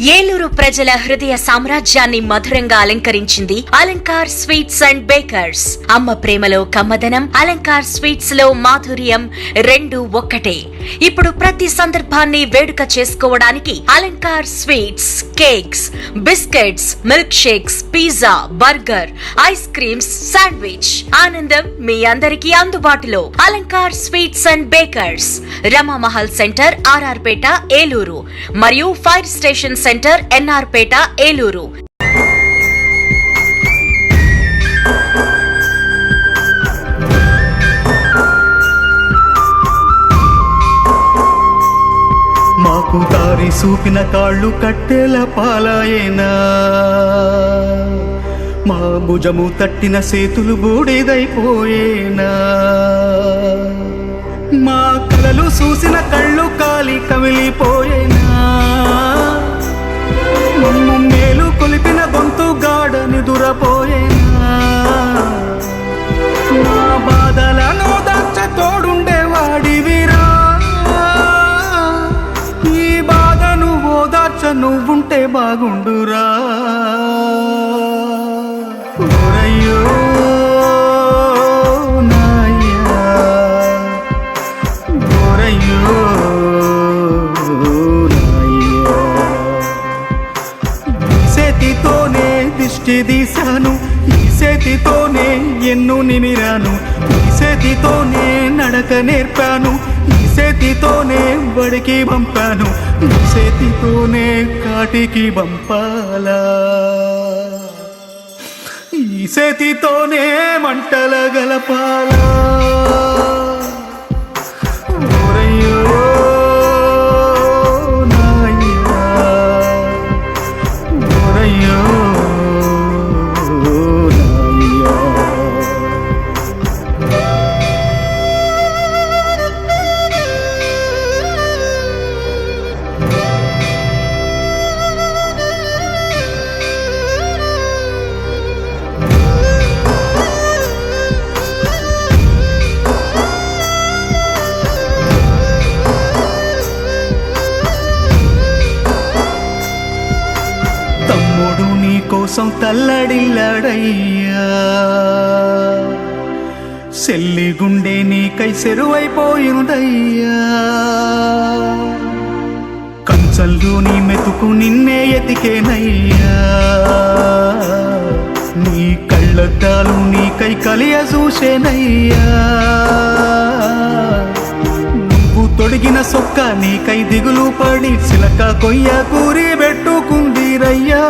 ఏలూరు ప్రజల హృదయ సామ్రాజ్యాన్ని మధురంగా అలంకరించింది అలంకార్ స్వీట్స్ అండ్ బేకర్స్. అమ్మ ప్రేమలో కమ్మదనం అలంకార్ స్వీట్స్లో మాధుర్యం రెండు ఒక్కటే. ఇప్పుడు ప్రతి సందర్భాన్ని వేడుక చేసుకోవడానికి Alankar sweets cakes biscuits milk shakes pizza burger ice creams sandwich. ఆనందం మీ అందరికీ అందుబాటులో. Alankar sweets and bakers. Rama Mahal centre RR Peta Eluru. మరియు fire station centre NR Peta Eluru. మాకు దారి చూపిన కాళ్ళు కట్టెల పాలాయేనా మా భుజము తట్టిన సేతులు బూడిదైపోయేనా. మా కలలు చూసిన కళ్ళు కాలి కమిలిపోయేనా. మమ్ము మేలు కొలిపిన గొంతు గాడని దురపోయేనా నువ్వుంటే బాగుండురా. ఓరయ్యో నాయ్యా ఓరయ్యో నాయ్యా ఈ చేతితోనే దిష్టి తీశాను చేతితోనే ఎన్ను నిమిరాను నీ చేతితోనే నడక నేర్పాను నీ చేతితోనే బడికి పంపాను నీ చేతితోనే కాటికి పంపాలా. ఈ చేతితోనే మంటల గలపాలా. కోసం తల్లడిల్లాడయ్యా. సెల్లి గుండె నీకై సెరువైపోయిందయ్యా కంచల్లు నీ మెతుకు నిన్నే ఎతికేనయ్యా. నీ కళ్ళద్దాలు నీకై కలియ చూసేనయ్యా. నువ్వు తొడిగిన సొక్క నీకై దిగులు పడి చిలక కొయ్య కూరి పెట్టుకుందిరయ్యా.